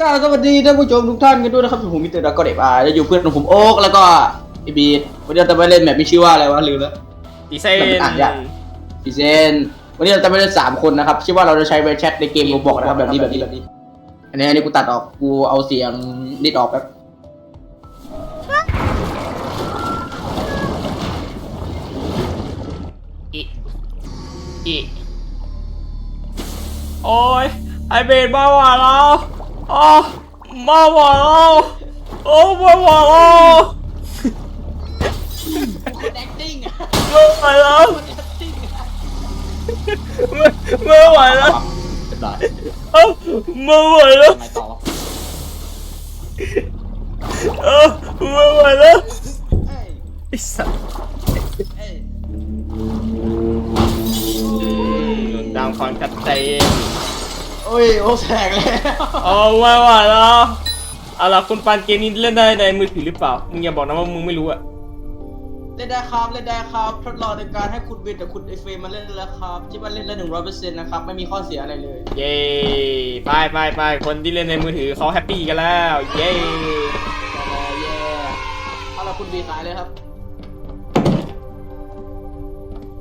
กล่าวสวัสดีท่านผู้ชมทุกท่านกันด้วยนะครับผมมิสเตอร์ดักก็เด็กอ่าจะอยู่เพื่อนของผมโอ๊กแล้วก็ไอบีวันนี้เราจะไปเล่นแบบมีชื่อว่าอะไรวะลืมแล้วดีเซแบบนอ่านยากพี่เซนวันนี้เราจะไปเล่นสามคนนะครับชื่อว่าเราจะใช้ไวแชทในเกมโรบอกนะครับแบบนี้แบบนี้แบบนี้ อันนี้อันนี้กูตัดออกกูเอาเสียงนิดออกแป๊บอีอีโอ้ยไอเบนมาหวานแล้ว อ๋อมาหวานแล้วโอ้มาหวานแล้วคนแอคติ้งอะไม่ไหวแล้วคนแอคติ้งไม่ไม่ไหวแล้วได้เอ้าไม่ไหวแล้วไงต่อเอ้าไม่ไหวแล้วเอ้ยไอ้สัสเอ้ยดังฟังชัดเจน โอ้ยโอ้แสกแล้วโอ้ไม่ไหวแล้วเอาล่ะคุณปานเกมนี้เล่นได้ในมือถือหรือเปล่า มึงอย่าบอกนะว่ามึงไม่รู้อะเล่นได้ครับเล่นได้ครับทดลองในการให้คุณวินกับคุณไอเฟรมมาเล่นแล้วครับที่ว่าเล่นได้หนึ่งร้อยเปอร์เซ็นต์นะครับไม่มีข้อเสียอะไรเลยเย้ไปไปไปคนที่เล่นในมือถือเขาแฮปปี้กันแล้วเย้เย้เอาละคุณบีขายเลยครับ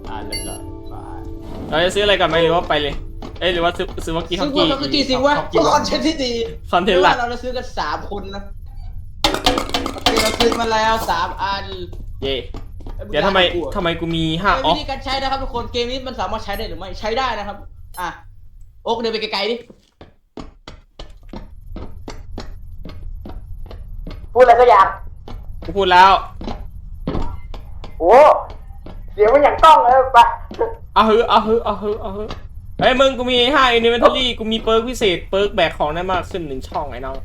อ่าเรียบร้อยขายเราจะซื้ออะไรก่อนไหมหรือว่าไปเลย เอ้ยหรือว่าซื้อซื้อวักกี้ซื้ทัอกกี้ว่าก็คือที่สิว่าคอนเทนต์ที่ดีคอนเทนต์หลักไม่ว่าเราจะซื้อกันสามคนนะโอเคเราซื้อมาแล้วสามอันเย้เดี๋ยวทำไมทำไมกูมีห้าเอ้ยอ๋อวิธีการใช้นะครับทุกคนเกมนี้มันสามารถใช้ได้หรือไม่ใช้ได้นะครับ อะโอ๊กเดินไปไกลๆดิพูดอะไรก็อยากกูพูดแล้ว โอ้เสียงมันอย่างต้องเลยไป เอาเฮ้เอาเฮ้เอาเฮ้เอาเฮ้ เฮ้ยมึงกูมีห้าอินเวนทอรี่กูมีเปิร์กพิเศษเปิร์กแบกของได้มากขึ้นหนึ่งช่องไอ้น้อง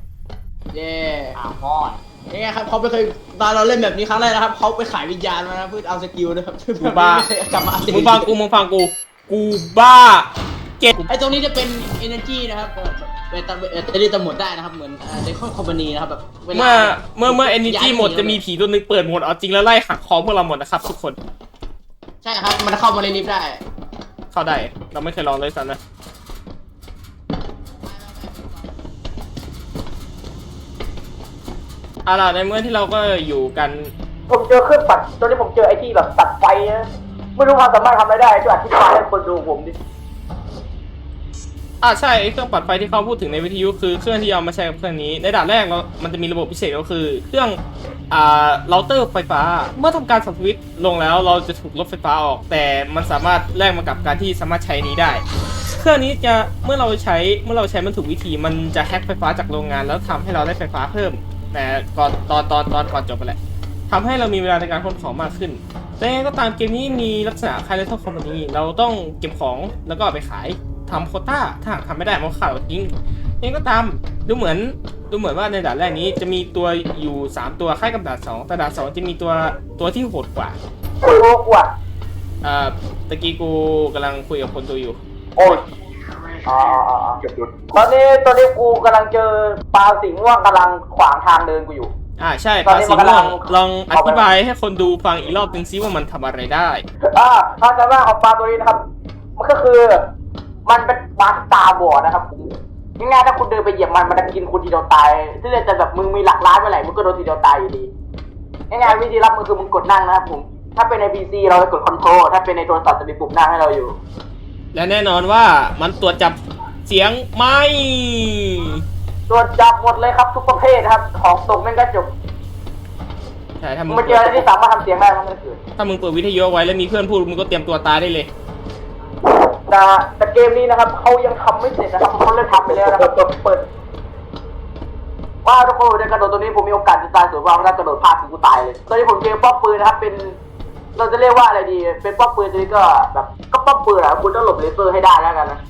เย่อะมอดยังไงครับเขาไม่เคยตอนเราเล่นแบบนี้ครั้งแรกนะครับเขาไปขายวิญญาณมานะเพื่อเอาสกิลนะครับกูบ้าไม่เคยกลับมาอัปเดตมึงฟังกูมึงฟังกู กูบ้าเก็บไอ้ตรงนี้จะเป็น energy นะครับเอ่อเป็นตะเอ่อจะได้ตำหมดได้นะครับเหมือนในข้อคอมพานีนะครับแบบวลาเมื่อเมื่อเมื่อเอเนจีย้ายหมดจะมีผีตัวหนึงเปิดโหมดเอาจริงแล้วไล่หักคอพวกเราหมดนะครับทุกคน ใช่ครับมันเข้ามาในลิฟต์ได้ เข้าได้ เราไม่เคยลองเลยสันนะเอาล่ะในเมื่อที่เราก็อยู่กัน ผมเจอเครื่องปัดตอนนี้ผมเจอไอ้ที่แบบตัดไฟนะไม่รู้ความสามารถทำอะไรได้ช่วยอธิบายให้คนดูผมดิ อ่าใช่เครื่องปัดไฟที่เขาพูดถึงในวิทยุคือเครื่องที่เอามาใช้กับเครื่องนี้ ในด่านแรกเรา มันจะมีระบบพิเศษก็คือ เครื่องอ่าเราเตอร์ไฟฟ้า เมื่อทำการสับสวิตช์ลงแล้วเราจะถูกลดไฟฟ้าออก แต่มันสามารถแลกมากับการที่สามารถใช้นี้ได้ เครื่องนี้จะเมื่อเราใช้เมื่อเราใช้มันถูกวิธี มันจะแฮกไฟฟ้าจากโรงงาน แล้วทำให้เราได้ไฟฟ้าเพิ่ม แต่ก่อนตอนตอนตอนก่อนจบไปแหละทำให้เรามีเวลาในการค้นของมากขึ้น แต่ยังไงก็ตามเกมนี้มีลักษณะคล้ายเลทคอมพานีเราต้องเก็บของแล้วก็เอาไปขาย ทำโควต้าถ้าหากทำไม่ได้มันก็ขาดเราทิ้งยังไงก็ตามดูเหมือนดูเหมือนว่าในด่านแรกนี้จะมีตัวอยู่ 3 ตัวคล้ายกับด่านสองแต่ด่านสองจะมีตัวตัวที่โหดกว่าโอ้โหกว่าเอ่อตะกี้กูกำลังคุยกับคนดูอยู่ โอ้ยอ๋ออ๋ออ๋อตอนนี้ตอนนี้กูกำลังเจอปลาสิงว่างกำลังขวางทางเดินกูอยู่ อ่าใช่ตอปานนี้สิมันงห์กำลัลองงลองอธิบายให้คนดูฟังอีกรอบหนึ่งซิว่ามันทำอะไรได้ อ่าความสามารถของปลาตัวนี้นะครับ มันก็คือ มันเป็นปลาที่ตาบอดนะครับผมง่ายๆถ้าคุณเดินไปเหยียบมันมันจะกินคุณทีเดียวตายซึ่งจะแบบมึงมีหลักล้านเมื่อไหร่มึงก็โดนทีเดียวตายอยู่ดีง่ายๆวิธีรับมือคือมึงกดนั่งนะครับผมถ้าเป็นใน PC เราจะกดคอนโทรลถ้าเป็นในโทรศัพท์จะมีปุ่มนั่งให้เราอยู่ และแน่นอนว่ามันตรวจจับเสียงไม่ตรวจจับหมดเลยครับทุกประเภทครับ ของตกแม่งก็จบใช่ถ้ามึงมาเจออะไรที่สามารถทำเสียงได้มันก็คือถ้ามึงเปิดวิทยุเอาไว้แล้วมีเพื่อนพูดมึงก็เตรียมตัวตายได้เลย แต่แต่เกมนี้นะครับเขายังทำไม่เสร็จนะครับเขาเลิกทำไปแล้วนะครับเปิดว่าทุกคนในกระโดดตัวนี้ผมมีโอกาสจะตายสูงมากถ้ากระโดดพลาดคือกูตายเลยตอนนี้ผมเจอป้อมปืนนะครับเป็นเราจะเรียกว่าอะไรดี เป็นป้อมปืนตัวนี้ก็แบบก็ป้อมปืนอะคุณต้องหลบเลเซอร์ให้ได้แล้วกันนะ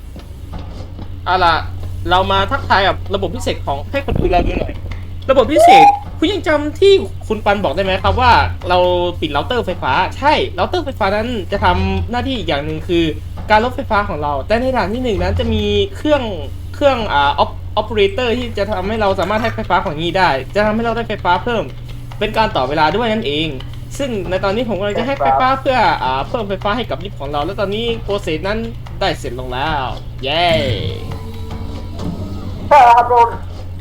เอาล่ะเรามาทักทายกับระบบพิเศษของให้คนดูเราดูหน่อย ระบบพิเศษคุณยังจำที่คุณปันบอกได้ไหมครับว่าเราปิดเราเตอร์ไฟฟ้า ใช่เราเตอร์ไฟฟ้านั้นจะทำหน้าที่อีกอย่างหนึ่งคือ การลดไฟฟ้าของเรา แต่ในด่านที่หนึ่งนั้นจะมีเครื่องเครื่องอ่าออปเปอเรเตอร์ที่จะทำให้เราสามารถให้ไฟฟ้าของนี้ได้ จะทำให้เราได้ไฟฟ้าเพิ่ม เป็นการต่อเวลาด้วยนั่นเอง ซึ่งในตอนนี้ผมกำลังจะให้ไฟฟ้าเพื่ออ่าเพิ่มไฟฟ้าให้กับลิฟต์ของเรา แล้วตอนนี้โปรเซสนั้นได้เสร็จลงแล้ว เย้ใช่ครับโรน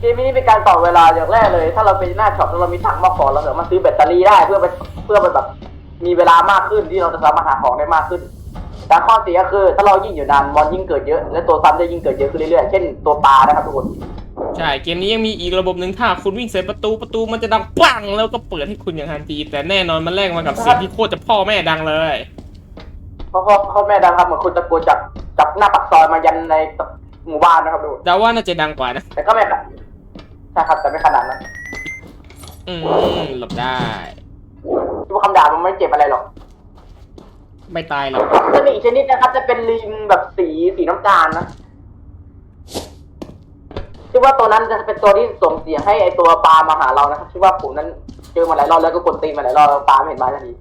เกมนี้เป็นการต่อเวลาอย่างแรกเลย ถ้าเราไปหน้าช็อปแล้วเรามีถังมาขอเราสามารถซื้อแบตเตอรี่ได้เพื่อไปเพื่อไปแบบมีเวลามากขึ้นที่เราจะสามารถหาของได้มากขึ้น แต่ข้อเสียคือถ้าเรายิ่งอยู่นานมอนยิ่งเกิดเยอะ และตัวซ้ำจะยิ่งเกิดเยอะขึ้นเรื่อยๆ เช่นตัวปลานะครับทุกคน ใช่ เกมนี้ยังมีอีกระบบหนึ่งถ้าคุณวิ่งเสร็จประตูประตูมันจะดังปังแล้วก็เปิดให้คุณอย่างทันที แต่แน่นอนมันแลกมากับเสียงที่โคตรจะพ่อแม่ดังเลย เพราะพ่อพ่อแม่ดังครับเหมือนคุณตะโกนจากจากหน้าปากซอยมายันในหมู่บ้านนะครับทุกคนแต่ว่าน่าจะดังกว่านะ แต่ก็ไม่ขนาดใช่ครับแต่ไม่ขนาดนั้น อืมหลบได้ดูคำด่ามันไม่เจ็บอะไรหรอก ไม่ตายหรอก จะมีอีกชนิดนะครับ จะเป็นลิงแบบสีสีน้ำตาลนะชื่อว่าตัวนั้นจะเป็นตัวที่ส่งเสียงให้ไอตัวปลามาหาเรานะครับชื่อว่าผมนั้นเจอมาหลายรอบแล้วก็กดตีนมาหลายรอบแล้วปลาไม่เห็นมาสักที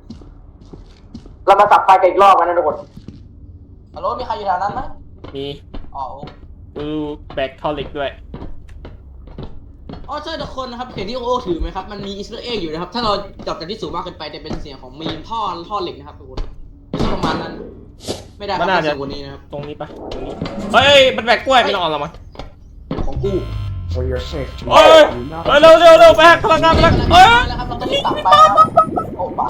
เรามาสับไฟกันอีกรอบกันนะทุกคนฮัลโหลมีใครอยู่แถวนั้นไหมมีอ๋อดูแบกทอลิกด้วยอ๋อใช่ทุกคนนะครับเห็นที่โอโอถือไหมครับมันมีอีสเตอร์เอ็กอยู่นะครับ ถ้าเราจับจากที่สูงมากเกินไปจะเป็นเสียงของมีมท่อท่อเหล็กนะครับทุกคนประมาณนั้นไม่ได้ครับมันน่าจะเสียงกว่านี้นะครับ ตรงนี้ปะตรงนี้ เฮ้ย มันแบกกล้วยไม่ต้องเอาหรอกมั้ง ของกู For your safety, เฮ้ย do not เฮ้ยเร็วเร็วเร็วแบกพลังงานพลังเฮ้ย แล้วครับเราต้องรีบตัดไปนะครับโอ้ปะ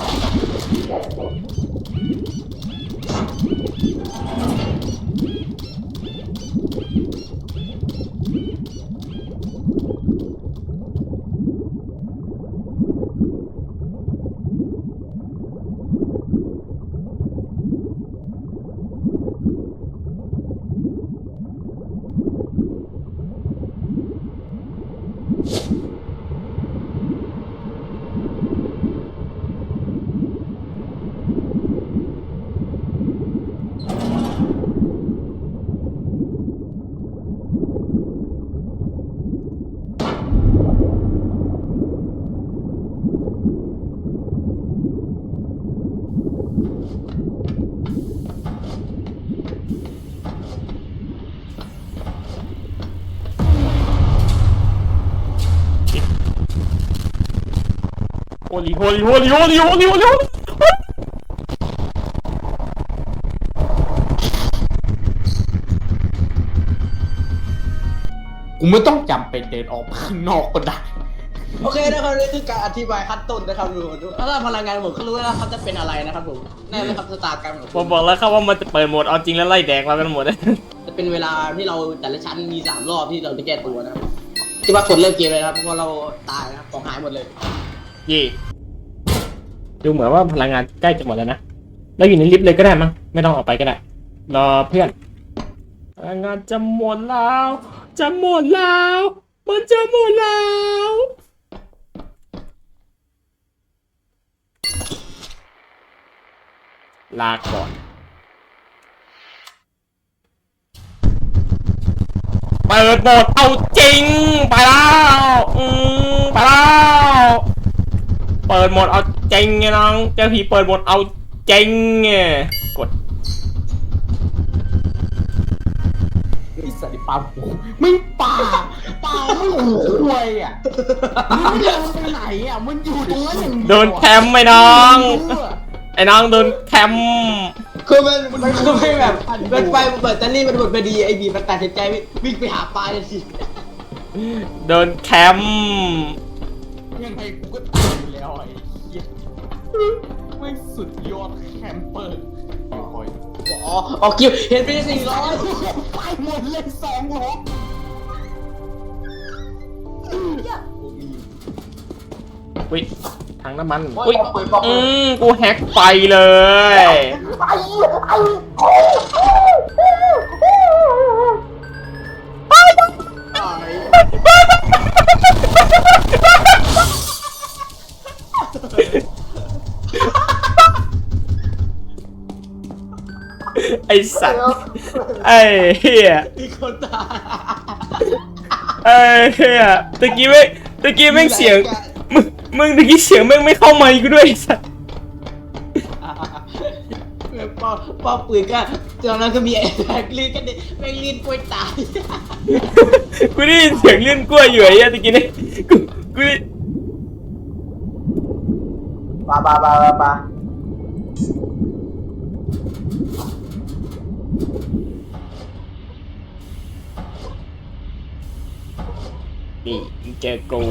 โอลีโอลีโอลีโอลีโอลีโอลีโอลีกูไม่ต้องจำเป็นเดินออกข้างนอกก็ได้ โอเคนะครับนี่คือการอธิบายขั้นต้นนะครับทุกคนถ้าพลังงานหมดเขารู้แล้วเขาจะเป็นอะไรนะครับผมนั่นนะครับสตาร์การของผผมมบอกแล้วครับว่ามันจะเปิดโหมดเอาจริงแล้วไล่แดกเรากันหมดเลยจะเป็นเวลาที่เราแต่ละชั้นมีสามรอบที่เราจะแก้ตัวนะครับที่ว่ากดเริ่มเกมเลยนะครับเพราะว่าเราตายนะครับของหายหมดเลย ยี่ ดูเหมือนว่าพลังงานใกล้จะหมดแล้วนะเราอยู่ในลิฟต์เลยก็ได้มั้งไม่ต้องออกไปก็ได้รอเพื่อนพลังงานจะหมดแล้ว จะหมดแล้ว มันจะหมดแล้วลาก่อนเปิดโหมดเอาจริง ไปแล้ว อืมไปแล้ว เปิดโหมดเอา จริงไงน้อง เจ้าผีเปิดโหมดเอาจริงไงกดไอสัตว์ไอ้ปลาหูไม่ป่าป่าไม่หูควยอะมึงเดินไปไหนอะมึงอยู่ตรงนั้นอย่างเดียวโดนแคมป์ไหมน้อง ไอ้น้องโดนแคมป์คือมันมันคือไม่แบบมันไปเปิดแบตเตอรี่มันหมดพอดีไอบีมันตัดสินใจวิ่งไปหาปลาเลยสิโดนแคมป์ยังไงกูก็ตายอยู่แล้วไอ้ ไม่งสุดยอดแคมเปอร์โอ้ยอ๋อออกคิวเห็นไปสี่ร้อยไปหมดเลยสองหกอุ้ยถังน้ำมันโอ้อุ้ยยปืนบอกอืปืนมกูแฮกไฟเลยไอ้ไอ้ อสัตว์ไอ้เฮียมีคนตายไอ้เฮียตะกี้ไม่งตะกี้แม่งเสียงมึงมึงตะกี้เสียงแม่งไม่เข้าไมค์กูด้วยไอ้สัตว์ป้าป้าปืนก็ตอนนั้นก็มีไอ้แบกลีนกันดิแบกลีนป่วยตายกูได้ยินเสียงเลื่อนกล้วยอยู่ไอ้เหี้ยตะกี้นี่กูกูได้ปลาปลาปลาปลาปลา นี่มึงเจอกู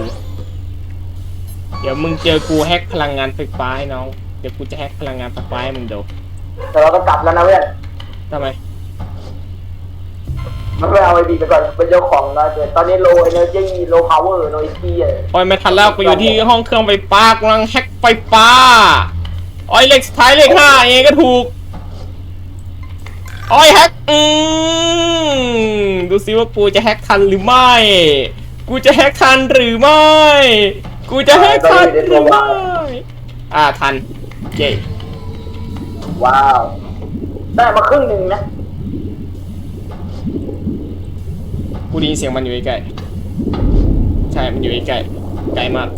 เดี๋ยวมึงเจอกูแฮกพลังงานไฟฟ้าให้น้อง เดี๋ยวกูจะแฮกพลังงานไฟฟ้าให้มึงดูแต่เราต้องกลับแล้วนะเพื่อนทำไม มันไม่เอาไอดีไปก่อนเป็นเจ้าของนะเดี๋ยวตอนนี้โลเอเนอร์จีโลพาวเวอร์โลอีซีอะโอ้ยไม่ทันแล้วกูอยู่ที่ห้องเครื่องไฟฟ้ากำลังแฮกไฟฟ้าโอ้ยเลขสุดท้ายเลขห้าเองก็ถูกโอ้ยแฮกอืมดูซิว่ากูจะแฮกทันหรือไม่ กูจะแฮกทันหรือไม่ กูจะแฮกทันหรือไม่ อ่าทันเย้ว้าว ได้มาครึ่งหนึ่งนะ กูได้ยินเสียงมันอยู่ใกล้ๆใช่ มันอยู่ใกล้ๆไกลมาก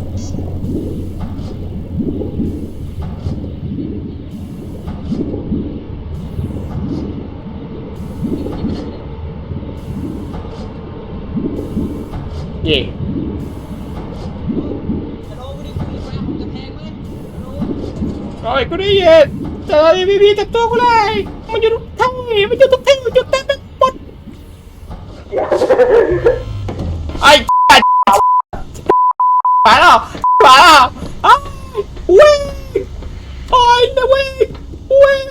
โอ้ยกูได้ยินเรายังไม่มีจากตัวกูเลยมันอยู่ทุกที่มันอยู่ทุกที่มันอยู่เต็มไปหมดไอ้มาแล้วมาแล้วอ้าววิ่งโอ้ยนะวิ่งวิ่ง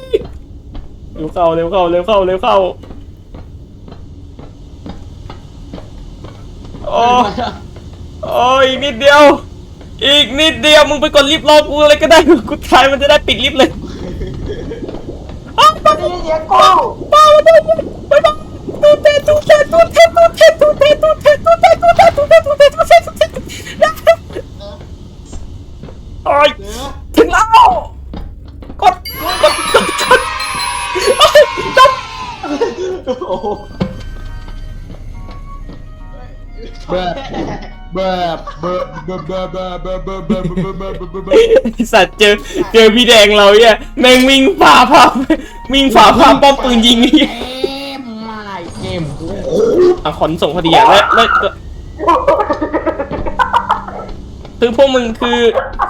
เร็วเข้าเร็วเข้าเร็วเข้าเร็วเข้าโอ้โอ้ยอีกนิดเดียว อีกนิดเดียวมึงไปกดลิฟต์รอกูอะไรก็ได้กูทายมันจะได้ปิดลิฟต์เลยอ้าวไปได้ยินเสียงกูไปไปไปไปตูเตตูเตตูเตตูเตตูเตตูเตตูเตตูเตตูเตตูเตตูเตตูเตโอ้ยเสือถึงแล้วกดกดกดกดโอ้ยจบโอ้โหแบบ แบบแบบแบบแบบแบบแบบแบบแบบแบบแบบแบบไอ้สัตว์เจอเจอพี่แดงเราเนี่ยแม่งวิ่งฝ่าภาพวิ่งฝ่าภาพป้อมปืนยิงเนี่ยเกมไม่เกมกูอะขนส่งพอดีอะแล้วแล้วแล้วคือพวกมึงคือ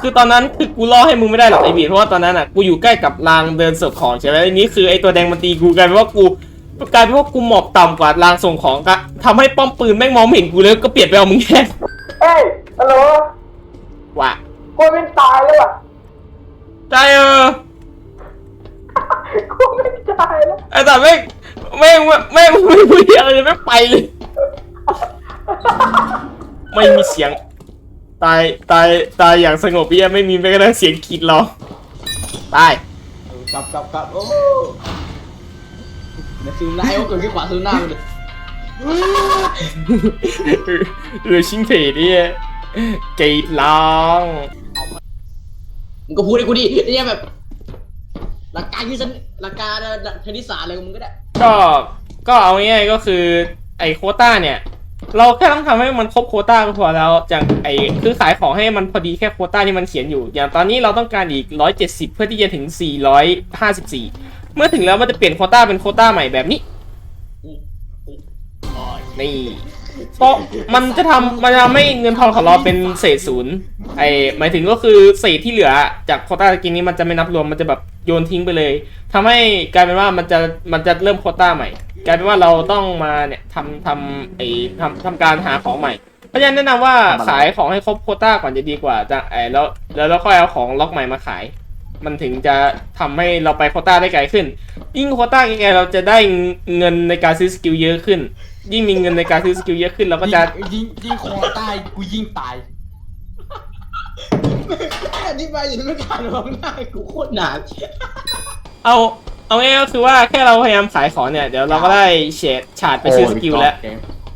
คือตอนนั้นคือกูล่อให้มึงไม่ได้หรอกไอ้บีเพราะว่าตอนนั้นอะกูอยู่ใกล้กับรางเดินเสิร์ฟของใช่ไหมไอ้นี้คือไอ้ตัวแดงมันตีกูกลายเป็นว่ากูกลายเป็นว่ากูหมอบต่ำกว่ารางส่งของก็ทำให้ป้อมปืนแม่งมองไม่เห็นกูเลยก็เปลี่ยนไปเอามึงแค่ เฮ้ยฮัลโหลว่ะกูไม่ตายแล้วอะใจเออกูไม่ตายแล้วไอ้แต่แม่งแม่งแม่งไม่พูดอะไรเลยแม่งไปเลย ไม่มีเสียง ตายตายตายอย่างสงบเพียไม่มีแม้กระทั่งเสียงขีดร้องตายกลับกลับกลับโอ้เดี๋ยวซูมหน้าไอ้โอ้เกิดที่ขวาซูมหน้ามันเลย เออชิงเพจเนี่ยกรีดร้องมึงก็พูดให้กูดิไอ้เนี่ยแบบ หลักการที่ฉันหลักการคณิตศาสตร์อะไรของมึงก็ได้ ก็ก็เอาง่ายๆก็คือไอ้โควต้าเนี่ย เราแค่ต้องทำให้มันครบโควต้าก็พอแล้วจากไอ้คือขายของให้มันพอดีแค่โควต้าที่มันเขียนอยู่ อย่างตอนนี้เราต้องการอีก 170 เพื่อที่จะถึง 454 เมื่อถึงแล้วมันจะเปลี่ยนโควต้าเป็นโควต้าใหม่แบบนี้ นี่เพราะมันจะทำมันจะทำให้เงินทองของเราเป็นเศษศูนย์ไอหมายถึงก็คือเศษที่เหลือ จากโคต้าตะกี้นี้มันจะไม่นับรวมมันจะแบบโยนทิ้งไปเลยทำให้กลายเป็นว่ามันจะมันจะเริ่มโคต้าใหม่ กลายเป็นว่าเราต้องมาเนี่ยทำทำไอทำทำการหาของใหม่ เพราะฉะนั้นแนะนำว่าขายของให้ครบโคต้าก่อนจะดีกว่าจะไอแล้วแล้วเราค่อยเอาของล็อกใหม่มาขาย มันถึงจะทำให้เราไปโคต้าได้ไกลขึ้น ยิ่งโคต้าไกลเราจะได้เงินในการซื้อสกิลเยอะขึ้น ยิ่งมีเงินในการซื้อสกิลเยอะขึ้นเราก็จะยิงยิงคอตายกูยิงตายอธิบายอย่างนี้ไม่การมองหน้ากูโคตรนานเอาเอาง่ายๆก็คือว่าแค่เราพยายามขายของเนี่ยเดี๋ยวเราก็ได้เฉดฉาดไปซื้อสกิลแล้ว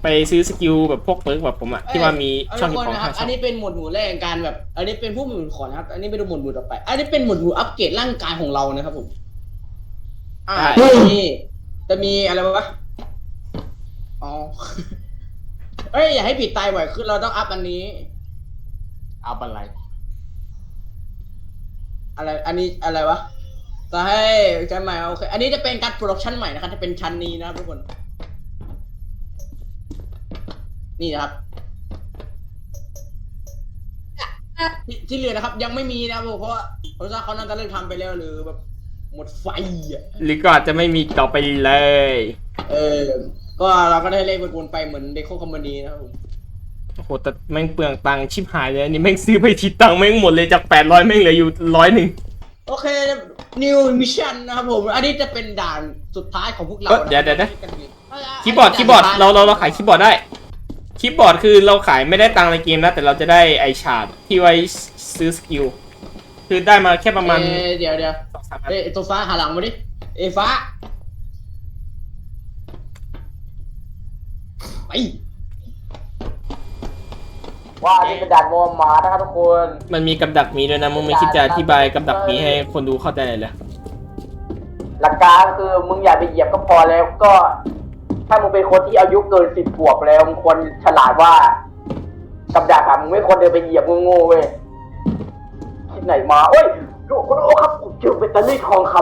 ไปซื้อสกิลแบบพวกเปิร์กแบบผมอะที่ว่ามีช่องทุเก็กบคนของนะคห้ารับช่อัอนงนี้เป็นหมวดหมู่แรกการแบบ อันนี้เป็นผู้หมู่ขอนะครับ อันนี้เป็นหมวดหมู่ต่อไป อันนี้เป็นหมวดหมู่อัปเกรดร่างกายของเรานะครับผมอ่านี่จะมีอะไรวะ อ๋อ เอ้ยอย่าให้ปิดตายบ่อยขึ้นเราต้องอัพอันนี้เอาอะไร อะไร อันนี้อะไรวะจะให้ชั้นใหม่โอเค อันนี้จะเป็นการโปรดักชันใหม่นะครับ จะเป็นชั้นนี้นะครับทุกคน นี่นะครับ ที่ที่เหลือนะครับ ยังไม่มีนะครับผมเพราะว่าเพราะว่าเขาน่าจะเลิกทำไปแล้วหรือแบบหมดไฟอะ หรือก็อาจจะไม่มีต่อไปเลย เออ ก็เราก็ได้เล่นวนๆไปเหมือนเดโคคอมมานีนะครับผมโอ้โหแต่แม่งเปลืองตังค์ชิบหายเลยอันนี่แม่งซื้อไปทีตังค์แม่งหมดเลยจากแปดร้อยแม่งเหลืออยู่ร้อยหนึ่งโอเค new mission นะครับผม อันนี้จะเป็นด่านสุดท้ายของพวกเราเอ้ยเดี๋ยวเดี๋ยวนะอันนี้คีย์บอร์ดคีย์บอร์ดเราเราเราขายคีย์บอร์ดได้คีย์บอร์ดคือเราขายไม่ได้ตังค์ในเกมนะแต่เราจะได้ไอชาร์ดที่ไว้ซื้อสกิลคือได้มาแค่ประมาณเอ้ยเดี๋ยวเดี๋ยวสองสามพัน เอ้ยไอ้ตัวฟ้าหาหลังมาดิ เอยฟ้า ไปว่าอันนี่เป็นด่านมอมหมานะครับทุกคนมันมีกับดักหมีด้วยนะมึงไม่คิดจะอธิบายกับดักหมีให้คนดูเข้าใจเลยเหรอหลักการคือมึงอย่าไปเหยียบก็พอแล้วก็ ถ้ามึงเป็นคนที่อายุเกินสิบขวบแล้วมึงควรฉลาดว่ากับดักอะมึงไม่ควรเดินไปเหยียบโง่ๆเว้ยที่ไหนมาเอ้ยลูกคุณโอ้ครับผมเจอแบตเตอรี่ทองค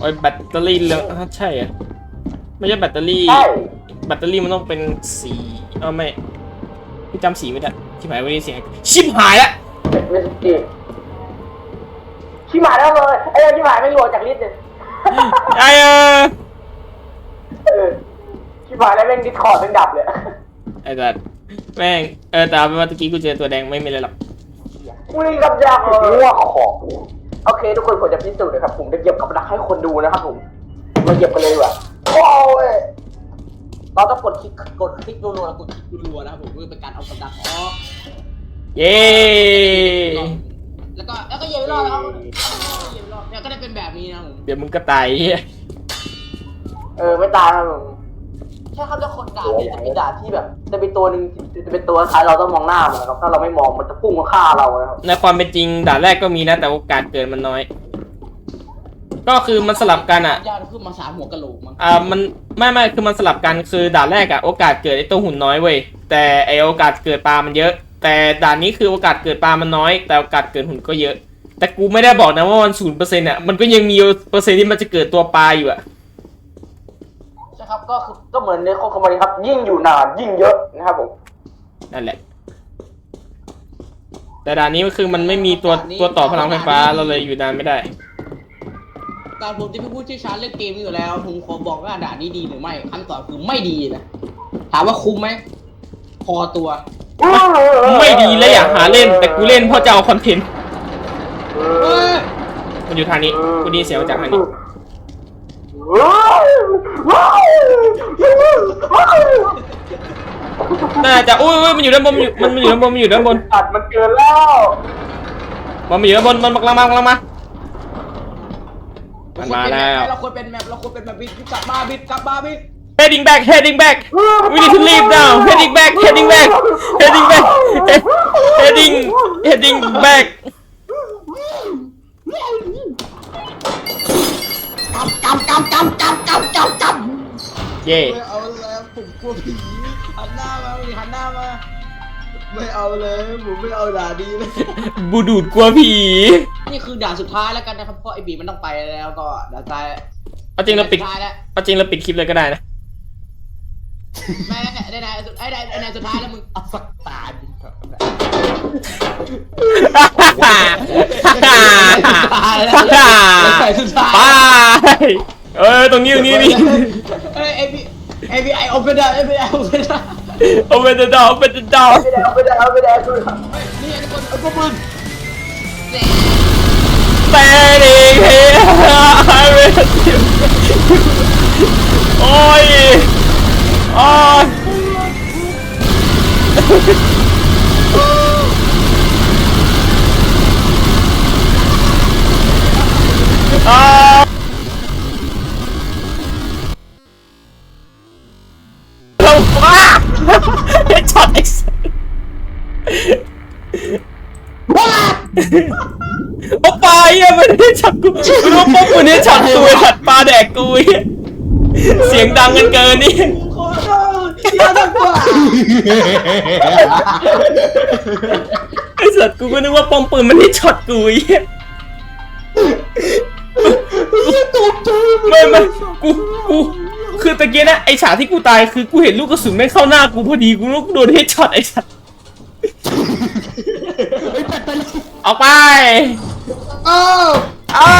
โอ้ยแบตเตอรี่เหลืองอะใช่เหรอะ ไม่ใช่แบตเตอรี่ำใช่แบตเตอรี่มันต้องเป็นสีเออไม่พี่จำสีไม่ได้ชิบหายวันนี้เสียงชิบหายละไม่ใช่เกมชิหมายแล้วเลยไอ้เรื่องชิหมายไม่งโหลดจากลิสต์เลยไอเออเออชิหมายแล้วแม่งดิสคอร์ดแม่งดับเลยไอ้สัตว์แม่งเออแต่เอาเป็นว่าตะกี้กูเจอตัวแดงไม่มีอะไรหรอกมึงกับดักหัวของโอเค ทุกคนควรจะพิสูจน์นะครับผมจะเหยียบกับดักให้คนดูนะครับผมมาเหยียบกันเลยดีกว่า โอ้ยเราต้องกดคลิกกดคลิกรัวๆแล้วกดคลิกรัวๆนะครับผมเพื่อเป็นการเอากำลังออกเย้ แล้วก็แล้วก็เหยียบไปรอบแล้วเหยียบไปรอบเนี่ยก็ได้เป็นแบบนี้นะครับผมเดี๋ยวมึงก็ตายเหี้ยเออไม่ตายครับผมใช่ครับแล้วคนด่าเนี่ยจะมีด่านที่แบบ จะเป็นตัวหนึ่งที่จะเป็นตัวคล้ายเราต้องมองหน้ามันนะครับถ้าเราไม่มองมันจะพุ่งมาฆ่าเรานะครับในความเป็นจริงด่านแรกก็มีนะแต่โอกาสเกิดมันน้อย ก็คือมันสลับกันอะ ยาขึ้นมาสามหัวกะโหลกมั้งอ่ามันไม่ไม่คือมันสลับกันคือด่านแรกอะโอกาสเกิดไอ้ตัวหุ่นน้อยเว้ยแต่ไอโอกาสเกิดปลามันเยอะ แต่ด่านนี้คือโอกาสเกิดปลามันน้อย แต่โอกาสเกิดหุ่นก็เยอะ แต่กูไม่ได้บอกนะว่ามันศูนย์เปอร์เซ็นต์อะมันก็ยังมีเปอร์เซ็นต์ที่มันจะเกิดตัวปลาอยู่อะใช่ครับก็คือก็เหมือนในโคคอมมารีครับ ยิ่งอยู่นานยิ่งเยอะนะครับผมนั่นแหละ แต่ด่านนี้คือมันไม่มีตัวตัวต่อพลังไฟฟ้าเราเลยอยู่นานไม่ได้ การผมที่เป็นผู้เชี่ยวชาญเรื่องเกมนี้อยู่แล้ว ผมขอบอกว่าด่านนี้ดีหรือไม่คำตอบคือไม่ดีนะถามว่าคุ้มไหมพอตัว ไม่ดีเลยอยากหาเล่น แต่กูเล่นเพราะจะเอาคอนเทนต์เฮ้ยมันอยู่ทางนี้กูได้ยินเสียงมาจากทางนี้น่าจะอุ้ยอุ้ยมันอยู่ด้านบนมันอยู่มันมันอยู่ด้านบนมันอยู่ด้านบนตัดมันเกินแล้วมันมาอยู่ด้านบนมันมากำลังมากำลังมา มันมาแล้ว เราควรเป็นแมปเราควรเป็นแบบบิดกลับมาบิดกลับมาบิด heading back heading back we need to leave now heading back heading back heading back heading heading back กำกำกำกำกำกำกำเย่ไม่เอาแล้วผมกลัวผีหันหน้ามาดิหันหน้ามา ไม่เอาเลยผมไม่เอาด่าดีเลยบูดูดกลัวผี นี่คือด่านสุดท้ายแล้วกันนะครับเพราะไอ้บีมันต้องไปแล้วก็ด่านท้ายเอาจริงเราปิดท้ายแล้วเอาจริงเราปิดคลิปเลยก็ได้นะไม่ได้ได้ได้ไอ้ได้ไอ้ได้สุดท้ายแล้วมึงเอาสักตาดิครับไปเออตรงนี้ตรงนี้นี่เอ้ยไอ้บีไอ้บีไอโอเปนดาไอ้บีไอโอเปนดา open the door open the door ไม่ได้ไม่ได้ไม่ได้คือ นี่ทุกคนเอาพวกมึงเจ๊ standing here I will you โอ้ยโอ้ยอ้าว โอ้ปลาเหี้ยมันเฮ็ดช็อตกูรู้ปุ๊บมันเฮ็ดช็อตกูไอ้สัตว์ปลาแดกกูไอ้เหี้ยเสียงดังกันเกินนี่ ขอโทษอย่าทำกว่าไอ้สัตว์กูก็นึกว่าปอมปืนมันที่ช็อตกูไอ้เหี้ยไม่ไม่กูกูคือตะเกียนะไอ้ฉากที่กูตายคือกูเห็นลูกกระสุนไม่งเข้าหน้ากูพอดีกูรู้กูโดนเฮดช็อตไอ้สัตว์เฮ้ยแบตเตอรี่ ออกไปอ้าวอ้า